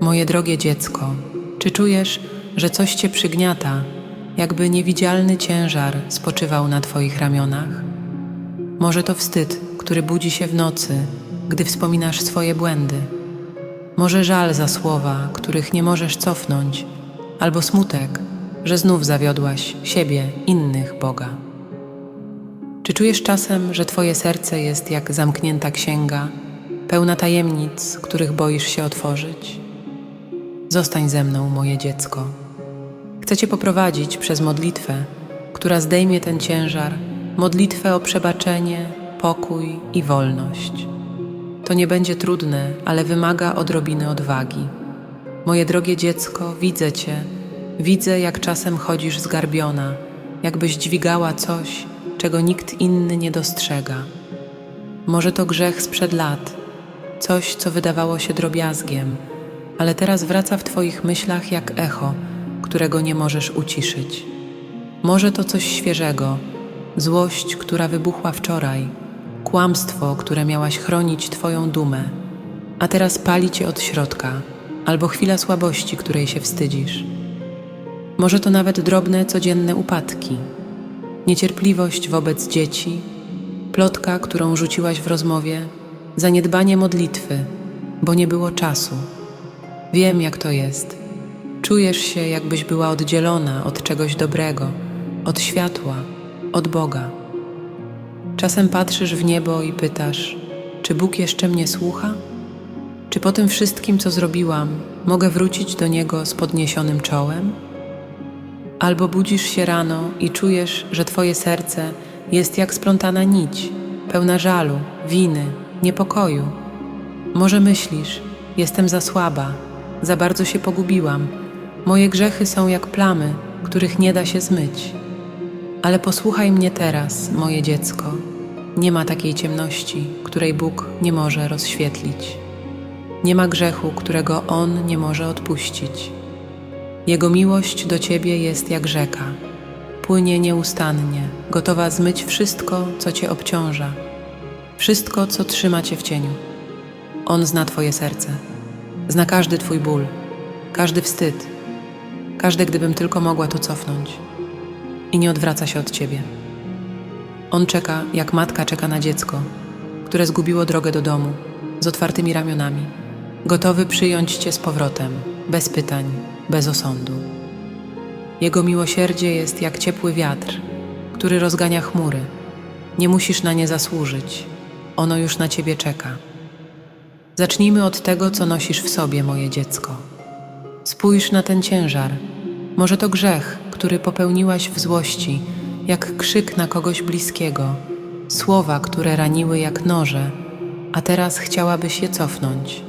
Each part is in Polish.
Moje drogie dziecko, czy czujesz, że coś cię przygniata, jakby niewidzialny ciężar spoczywał na twoich ramionach? Może to wstyd, który budzi się w nocy, gdy wspominasz swoje błędy. Może żal za słowa, których nie możesz cofnąć, albo smutek, że znów zawiodłaś siebie, innych Boga. Czy czujesz czasem, że twoje serce jest jak zamknięta księga, pełna tajemnic, których boisz się otworzyć? Zostań ze mną, moje dziecko. Chcę Cię poprowadzić przez modlitwę, która zdejmie ten ciężar, modlitwę o przebaczenie, pokój i wolność. To nie będzie trudne, ale wymaga odrobiny odwagi. Moje drogie dziecko, widzę Cię, widzę, jak czasem chodzisz zgarbiona, jakbyś dźwigała coś, czego nikt inny nie dostrzega. Może to grzech sprzed lat, coś, co wydawało się drobiazgiem, ale teraz wraca w Twoich myślach jak echo, którego nie możesz uciszyć. Może to coś świeżego, złość, która wybuchła wczoraj, kłamstwo, które miałaś chronić Twoją dumę, a teraz pali Cię od środka, albo chwila słabości, której się wstydzisz. Może to nawet drobne, codzienne upadki, niecierpliwość wobec dzieci, plotka, którą rzuciłaś w rozmowie, zaniedbanie modlitwy, bo nie było czasu. Wiem, jak to jest. Czujesz się, jakbyś była oddzielona od czegoś dobrego, od światła, od Boga. Czasem patrzysz w niebo i pytasz: Czy Bóg jeszcze mnie słucha? Czy po tym wszystkim, co zrobiłam, mogę wrócić do Niego z podniesionym czołem? Albo budzisz się rano i czujesz, że Twoje serce jest jak splątana nić, pełna żalu, winy, niepokoju. Może myślisz: Jestem za słaba, za bardzo się pogubiłam. Moje grzechy są jak plamy, których nie da się zmyć. Ale posłuchaj mnie teraz, moje dziecko. Nie ma takiej ciemności, której Bóg nie może rozświetlić. Nie ma grzechu, którego On nie może odpuścić. Jego miłość do Ciebie jest jak rzeka. Płynie nieustannie, gotowa zmyć wszystko, co Cię obciąża, wszystko, co trzyma Cię w cieniu. On zna Twoje serce. Zna każdy Twój ból, każdy wstyd, każde gdybym tylko mogła to cofnąć i nie odwraca się od Ciebie. On czeka, jak matka czeka na dziecko, które zgubiło drogę do domu, z otwartymi ramionami, gotowy przyjąć Cię z powrotem, bez pytań, bez osądu. Jego miłosierdzie jest jak ciepły wiatr, który rozgania chmury. Nie musisz na nie zasłużyć, ono już na Ciebie czeka. Zacznijmy od tego, co nosisz w sobie, moje dziecko. Spójrz na ten ciężar. Może to grzech, który popełniłaś w złości, jak krzyk na kogoś bliskiego, słowa, które raniły jak noże, a teraz chciałabyś je cofnąć.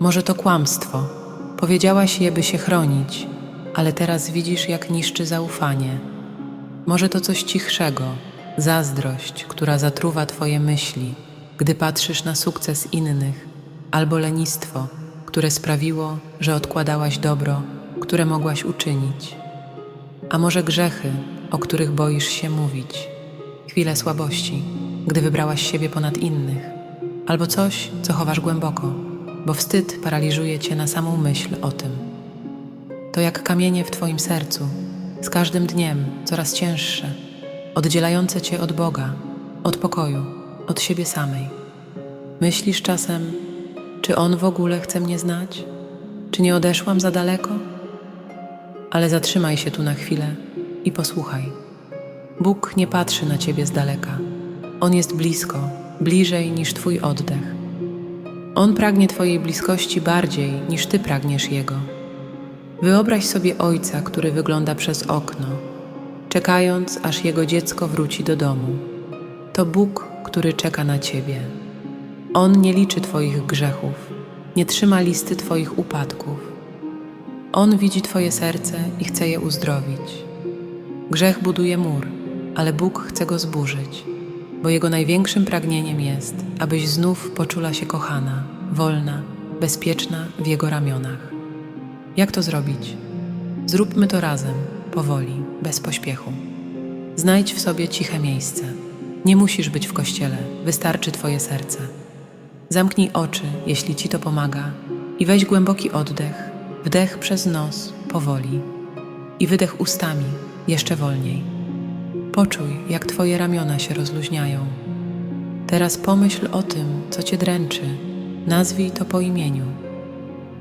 Może to kłamstwo. Powiedziałaś je, by się chronić, ale teraz widzisz, jak niszczy zaufanie. Może to coś cichszego, zazdrość, która zatruwa Twoje myśli, gdy patrzysz na sukces innych, albo lenistwo, które sprawiło, że odkładałaś dobro, które mogłaś uczynić. A może grzechy, o których boisz się mówić, chwile słabości, gdy wybrałaś siebie ponad innych, albo coś, co chowasz głęboko, bo wstyd paraliżuje cię na samą myśl o tym. To jak kamienie w Twoim sercu, z każdym dniem coraz cięższe, oddzielające Cię od Boga, od pokoju, od siebie samej. Myślisz czasem, czy On w ogóle chce mnie znać? Czy nie odeszłam za daleko? Ale zatrzymaj się tu na chwilę i posłuchaj. Bóg nie patrzy na Ciebie z daleka. On jest blisko, bliżej niż Twój oddech. On pragnie Twojej bliskości bardziej niż Ty pragniesz Jego. Wyobraź sobie ojca, który wygląda przez okno, czekając, aż jego dziecko wróci do domu. To Bóg, który czeka na ciebie. On nie liczy Twoich grzechów, nie trzyma listy Twoich upadków. On widzi Twoje serce i chce je uzdrowić. Grzech buduje mur, ale Bóg chce go zburzyć, bo Jego największym pragnieniem jest, abyś znów poczula się kochana, wolna, bezpieczna w Jego ramionach. Jak to zrobić? Zróbmy to razem, powoli, bez pośpiechu. Znajdź w sobie ciche miejsce. Nie musisz być w kościele, wystarczy Twoje serce. Zamknij oczy, jeśli Ci to pomaga, I weź głęboki oddech, wdech przez nos, powoli. I wydech ustami, jeszcze wolniej. Poczuj, jak Twoje ramiona się rozluźniają. Teraz pomyśl o tym, co Cię dręczy. Nazwij to po imieniu.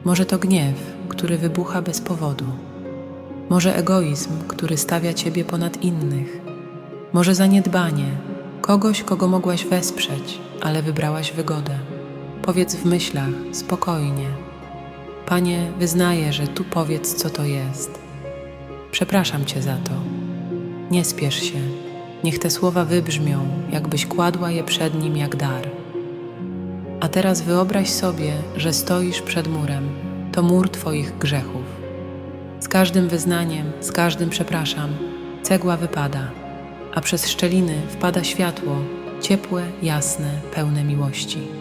Może to gniew, który wybucha bez powodu. Może egoizm, który stawia Ciebie ponad innych. Może zaniedbanie, kogoś, kogo mogłaś wesprzeć, ale wybrałaś wygodę. Powiedz w myślach, spokojnie. Panie, wyznaję, że tu powiedz, co to jest. Przepraszam Cię za to. Nie spiesz się. Niech te słowa wybrzmią, jakbyś kładła je przed nim jak dar. A teraz wyobraź sobie, że stoisz przed murem. To mur Twoich grzechów. Z każdym wyznaniem, z każdym przepraszam, cegła wypada, a przez szczeliny wpada światło, ciepłe, jasne, pełne miłości.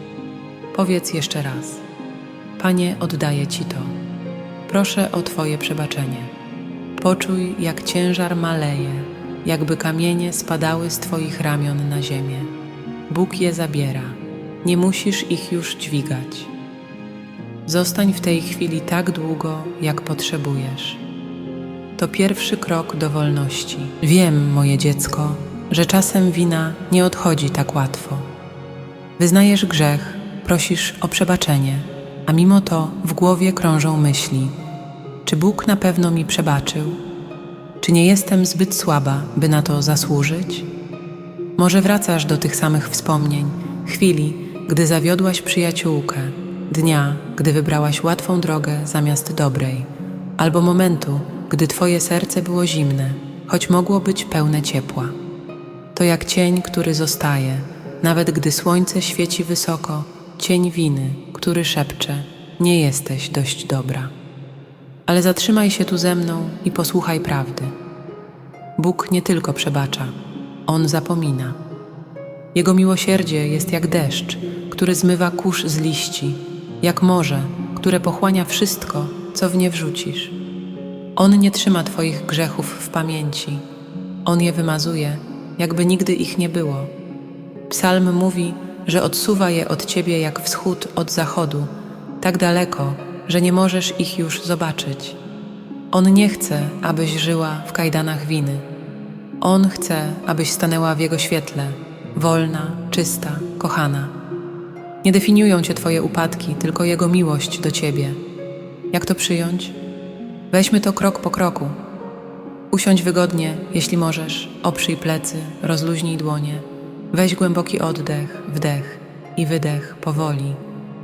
Powiedz jeszcze raz: Panie, oddaję Ci to. Proszę o Twoje przebaczenie. Poczuj, jak ciężar maleje, jakby kamienie spadały z Twoich ramion na ziemię. Bóg je zabiera. Nie musisz ich już dźwigać. Zostań w tej chwili tak długo, jak potrzebujesz. To pierwszy krok do wolności. Wiem, moje dziecko, że czasem wina nie odchodzi tak łatwo. Wyznajesz grzech, prosisz o przebaczenie, a mimo to w głowie krążą myśli: czy Bóg na pewno mi przebaczył? Czy nie jestem zbyt słaba, by na to zasłużyć? Może wracasz do tych samych wspomnień, chwili, gdy zawiodłaś przyjaciółkę, dnia, gdy wybrałaś łatwą drogę zamiast dobrej, albo momentu, gdy twoje serce było zimne, choć mogło być pełne ciepła. To jak cień, który zostaje, nawet gdy słońce świeci wysoko, cień winy, który szepcze: Nie jesteś dość dobra. Ale zatrzymaj się tu ze mną i posłuchaj prawdy. Bóg nie tylko przebacza, On zapomina. Jego miłosierdzie jest jak deszcz, który zmywa kurz z liści, jak morze, które pochłania wszystko, co w nie wrzucisz. On nie trzyma Twoich grzechów w pamięci, On je wymazuje, jakby nigdy ich nie było. Psalm mówi, że odsuwa je od Ciebie jak wschód od zachodu, tak daleko, że nie możesz ich już zobaczyć. On nie chce, abyś żyła w kajdanach winy. On chce, abyś stanęła w Jego świetle, wolna, czysta, kochana. Nie definiują Cię Twoje upadki, tylko Jego miłość do Ciebie. Jak to przyjąć? Weźmy to krok po kroku. Usiądź wygodnie, jeśli możesz, oprzyj plecy, rozluźnij dłonie. Weź głęboki oddech, wdech i wydech powoli,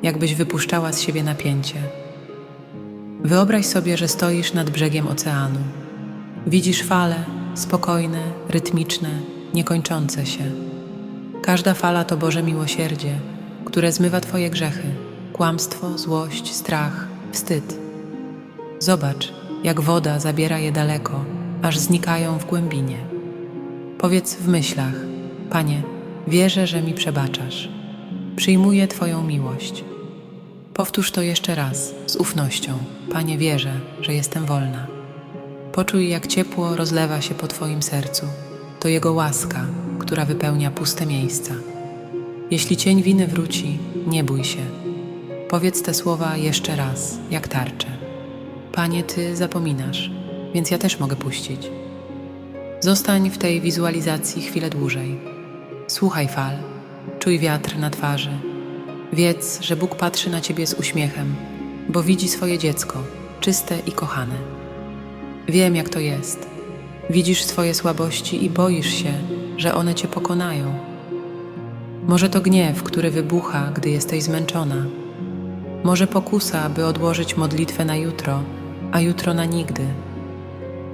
jakbyś wypuszczała z siebie napięcie. Wyobraź sobie, że stoisz nad brzegiem oceanu. Widzisz fale, spokojne, rytmiczne, niekończące się. Każda fala to Boże miłosierdzie, które zmywa Twoje grzechy, kłamstwo, złość, strach, wstyd. Zobacz, jak woda zabiera je daleko, aż znikają w głębinie. Powiedz w myślach: Panie, wierzę, że mi przebaczasz. Przyjmuję Twoją miłość. Powtórz to jeszcze raz, z ufnością. Panie, wierzę, że jestem wolna. Poczuj, jak ciepło rozlewa się po Twoim sercu. To Jego łaska, która wypełnia puste miejsca. Jeśli cień winy wróci, nie bój się. Powiedz te słowa jeszcze raz, jak tarcze. Panie, Ty zapominasz, więc ja też mogę puścić. Zostań w tej wizualizacji chwilę dłużej. Słuchaj fal, czuj wiatr na twarzy. Wiedz, że Bóg patrzy na Ciebie z uśmiechem, bo widzi swoje dziecko, czyste i kochane. Wiem, jak to jest. Widzisz swoje słabości i boisz się, że one Cię pokonają. Może to gniew, który wybucha, gdy jesteś zmęczona. Może pokusa, by odłożyć modlitwę na jutro, a jutro na nigdy.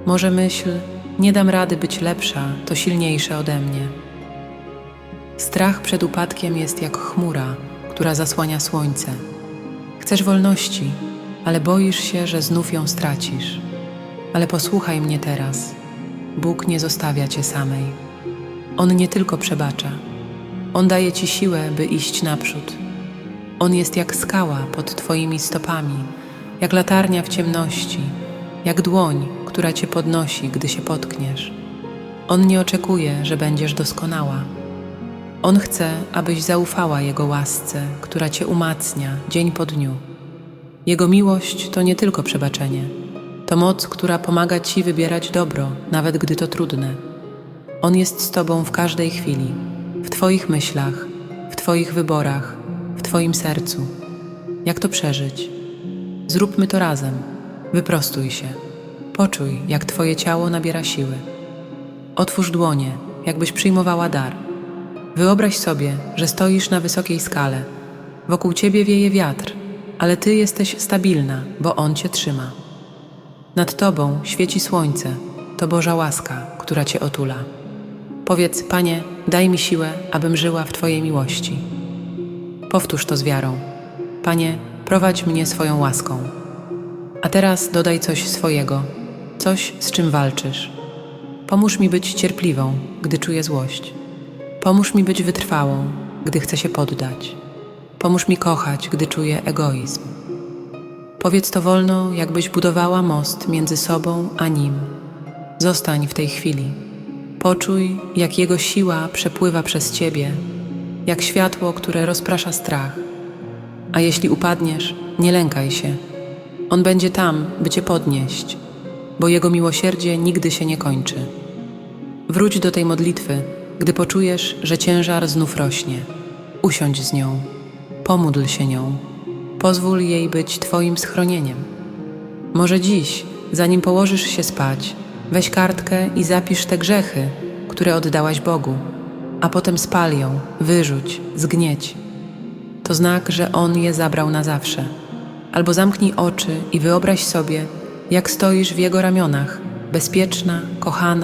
Może myśl, nie dam rady być lepsza, to silniejsze ode mnie. Strach przed upadkiem jest jak chmura, która zasłania słońce. Chcesz wolności, ale boisz się, że znów ją stracisz. Ale posłuchaj mnie teraz. Bóg nie zostawia cię samej. On nie tylko przebacza, On daje ci siłę, by iść naprzód. On jest jak skała pod twoimi stopami, jak latarnia w ciemności, jak dłoń, która cię podnosi, gdy się potkniesz. On nie oczekuje, że będziesz doskonała. On chce, abyś zaufała Jego łasce, która cię umacnia dzień po dniu. Jego miłość to nie tylko przebaczenie, to moc, która pomaga Ci wybierać dobro, nawet gdy to trudne. On jest z Tobą w każdej chwili, w Twoich myślach, w Twoich wyborach, w Twoim sercu. Jak to przeżyć? Zróbmy to razem. Wyprostuj się. Poczuj, jak Twoje ciało nabiera siły. Otwórz dłonie, jakbyś przyjmowała dar. Wyobraź sobie, że stoisz na wysokiej skale. Wokół ciebie wieje wiatr, ale ty jesteś stabilna, bo on cię trzyma. Nad tobą świeci słońce, to Boża łaska, która cię otula. Powiedz, Panie, daj mi siłę, abym żyła w Twojej miłości. Powtórz to z wiarą. Panie, prowadź mnie swoją łaską. A teraz dodaj coś swojego, coś, z czym walczysz. Pomóż mi być cierpliwą, gdy czuję złość. Pomóż mi być wytrwałą, gdy chcę się poddać. Pomóż mi kochać, gdy czuję egoizm. Powiedz to wolno, jakbyś budowała most między sobą a nim. Zostań w tej chwili. Poczuj, jak Jego siła przepływa przez Ciebie, jak światło, które rozprasza strach. A jeśli upadniesz, nie lękaj się. On będzie tam, by Cię podnieść, bo Jego miłosierdzie nigdy się nie kończy. Wróć do tej modlitwy, gdy poczujesz, że ciężar znów rośnie. Usiądź z nią, pomódl się nią, pozwól jej być Twoim schronieniem. Może dziś, zanim położysz się spać, weź kartkę i zapisz te grzechy, które oddałaś Bogu, a potem spal ją, wyrzuć, zgnieć. To znak, że On je zabrał na zawsze. Albo zamknij oczy i wyobraź sobie, jak stoisz w Jego ramionach, bezpieczna, kochana,